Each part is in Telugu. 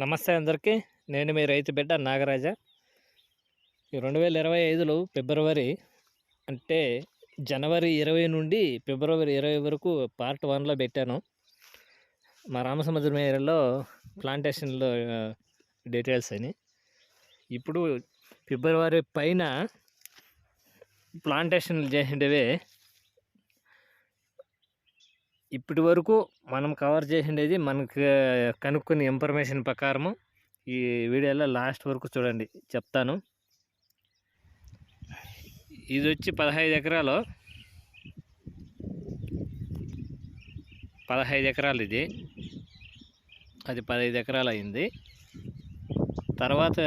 నమస్తే అందరికీ. నేను మీ రైతు బిడ్డ నాగరాజ. ఈ రెండు వేల ఇరవై ఐదులో ఫిబ్రవరి అంటే జనవరి ఇరవై నుండి ఫిబ్రవరి ఇరవై వరకు పార్ట్ వన్లో పెట్టాను. మా రామసముద్రం ఏరియాలో ప్లాంటేషన్లో డీటెయిల్స్ అని. ఇప్పుడు ఫిబ్రవరి పైన ప్లాంటేషన్లు చేసినవే ఇప్పటి వరకు మనం కవర్ చేసిండేది మనకు కనుక్కున్న ఇన్ఫర్మేషన్ ప్రకారము ఈ వీడియోలో లాస్ట్ వరకు చూడండి చెప్తాను. ఇది వచ్చి పదహైదు ఎకరాలు. పదహైదు ఎకరాలు ఇది. అది పదహైదు ఎకరాలు అయింది. తర్వాత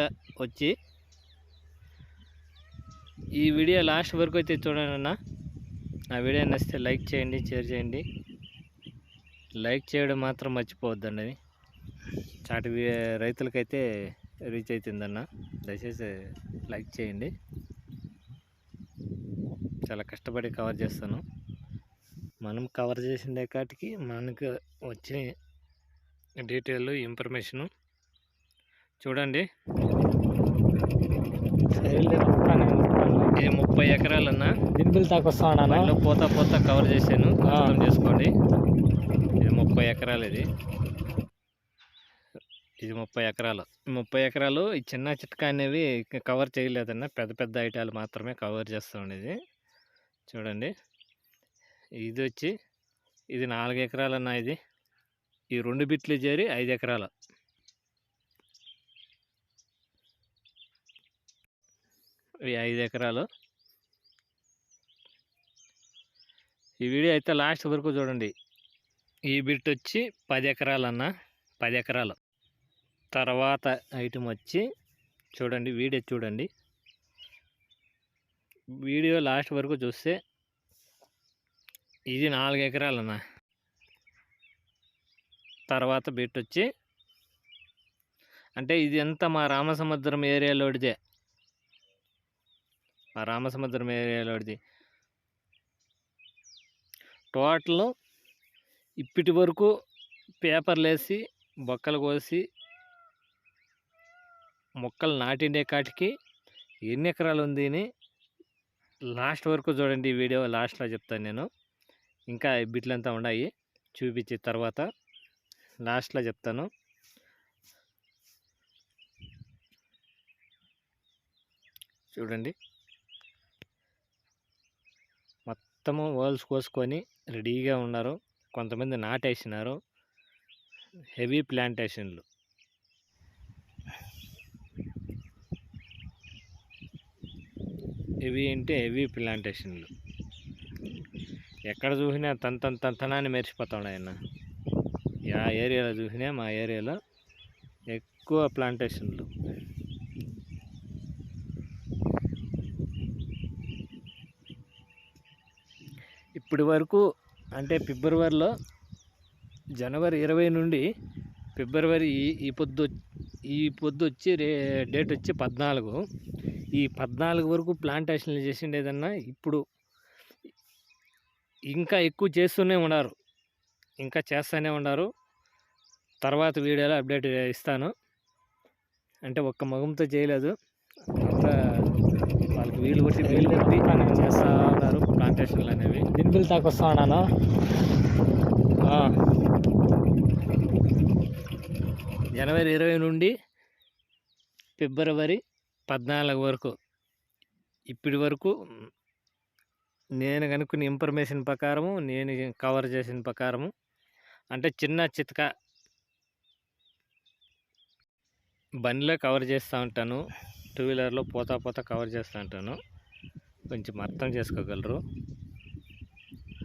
వచ్చి ఈ వీడియో లాస్ట్ వరకు అయితే చూడండి అన్న. నా వీడియో నచ్చితే లైక్ చేయండి షేర్ చేయండి. లైక్ చేయడం మాత్రం మర్చిపోవద్దండి. అది చాటి రైతులకైతే రీచ్ అవుతుందన్న దయచేసి లైక్ చేయండి. చాలా కష్టపడి కవర్ చేస్తాను. మనం కవర్ చేసిన కాటికి మనకు వచ్చే డీటెయిల్ ఇన్ఫర్మేషను చూడండి. ఇది ముప్పై ఎకరాలన్నా దింపులు తాకొస్తా పోతా పోతా కవర్ చేశాను. అర్థం చేసుకోండి. ముప్పై ఎకరాలు ఇది. ఇది ముప్పై ఎకరాలు. ముప్పై ఎకరాలు ఈ చిన్న చిట్కా అనేవి కవర్ చేయలేదన్న పెద్ద పెద్ద ఐటాలు మాత్రమే కవర్ చేస్తూ ఉండేది. చూడండి. ఇది వచ్చి ఇది నాలుగు ఎకరాలన్న ఇది. ఈ రెండు బిట్లు చేరి ఐదు ఎకరాలు. ఇవి ఐదు ఎకరాలు. ఈ వీడియో అయితే లాస్ట్ వరకు చూడండి. ఈ బిట్ వచ్చి పది ఎకరాలన్న పది ఎకరాలు తర్వాత ఐటమ్ వచ్చి చూడండి వీడియో చూడండి. వీడియో లాస్ట్ వరకు చూస్తే ఇది నాలుగు ఎకరాలన్న తర్వాత బిట్ వచ్చి అంటే ఇది ఎంత మా రామసముద్రం ఏరియాలోడిదే? మా రామసముద్రం ఏరియాలోడిది. టోటల్ ఇప్పటి వరకు పేపర్లు వేసి బొక్కలు కోసి మొక్కలు నాటిండే కాటికి ఎన్ని ఎకరాలు ఉంది అని లాస్ట్ వరకు చూడండి ఈ వీడియో లాస్ట్లో చెప్తాను నేను. ఇంకా బిట్లంతా ఉన్నాయి చూపించిన తర్వాత లాస్ట్లో చెప్తాను. చూడండి. మొత్తము వాల్స్ కోసుకొని రెడీగా ఉన్నారు. కొంతమంది నాటేసినారు. హెవీ ప్లాంటేషన్లు. హెవీ అంటే హెవీ ప్లాంటేషన్లు. ఎక్కడ చూసినా తన తన తంతనాన్ని మెరిసిపోతాడు ఆయన ఆ ఏరియాలో చూసినా మా ఏరియాలో ఎక్కువ ప్లాంటేషన్లు. ఇప్పటి వరకు అంటే ఫిబ్రవరిలో జనవరి ఇరవై నుండి ఫిబ్రవరి ఈ- ఈ పొద్దు ఈ పొద్దు వచ్చి రే డేట్ వచ్చి పద్నాలుగు. ఈ పద్నాలుగు వరకు ప్లాంటేషన్లు చేసిండేదన్నా ఇప్పుడు ఇంకా ఎక్కువ చేస్తూనే ఉన్నారు. ఇంకా చేస్తూనే ఉన్నారు. తర్వాత వీడియోలో అప్డేట్ ఇస్తాను. అంటే ఒక్క మగంతో చేయలేదు. అంతా వాళ్ళకి వీలు కొట్టి వీలు కొట్టి చేస్తూ ఉన్నారు ప్లాంటేషన్లు అనేవి. దింపులు తాకొస్తా ఉన్నాను ఆ. జనవరి ఇరవై నుండి ఫిబ్రవరి పద్నాలుగు వరకు. ఇప్పటి వరకు నేను కనుక్కున్న ఇన్ఫర్మేషన్ ప్రకారము నేను కవర్ చేసిన ప్రకారము అంటే చిన్న చితక బండిలో కవర్ చేస్తూ ఉంటాను. టూ వీలర్లో పోతా పోతా కవర్ చేస్తూ ఉంటాను కొంచెం అర్థం చేసుకోగలరు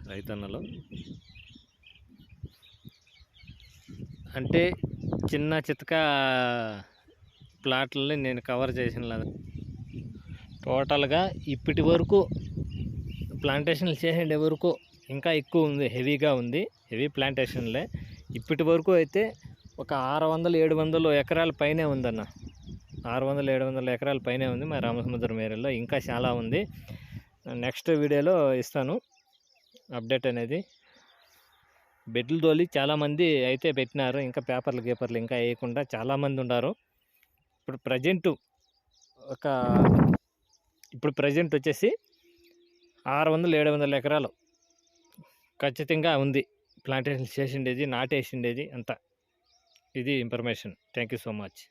రైతన్నలు. అంటే చిన్న చితక ప్లాట్లని నేను కవర్ చేసిన టోటల్గా ఇప్పటి వరకు ప్లాంటేషన్లు చేసే వరకు ఇంకా ఎక్కువ ఉంది హెవీగా ఉంది హెవీ ప్లాంటేషన్లే. ఇప్పటి వరకు అయితే ఒక ఆరు వందలు ఏడు వందలు ఎకరాల పైనే ఉందన్న. ఆరు వందల ఏడు వందల ఎకరాల పైనే ఉంది మా రామసముద్రం ఏరియాలో. ఇంకా చాలా ఉంది. నెక్స్ట్ వీడియోలో ఇస్తాను అప్డేట్ అనేది. బెడ్లు తోలి చాలామంది అయితే పెట్టినారు. ఇంకా పేపర్లు గీపర్లు ఇంకా వేయకుండా చాలామంది ఉన్నారు ఇప్పుడు ప్రజెంట్ ఒక ఇప్పుడు ప్రజెంట్ వచ్చేసి ఆరు వందలు ఏడు వందల ఎకరాలు ఖచ్చితంగా ఉంది. ప్లాంటేషన్ చేసిండేది నాటేసిండేది అంతా. ఇది information. Thank you so much.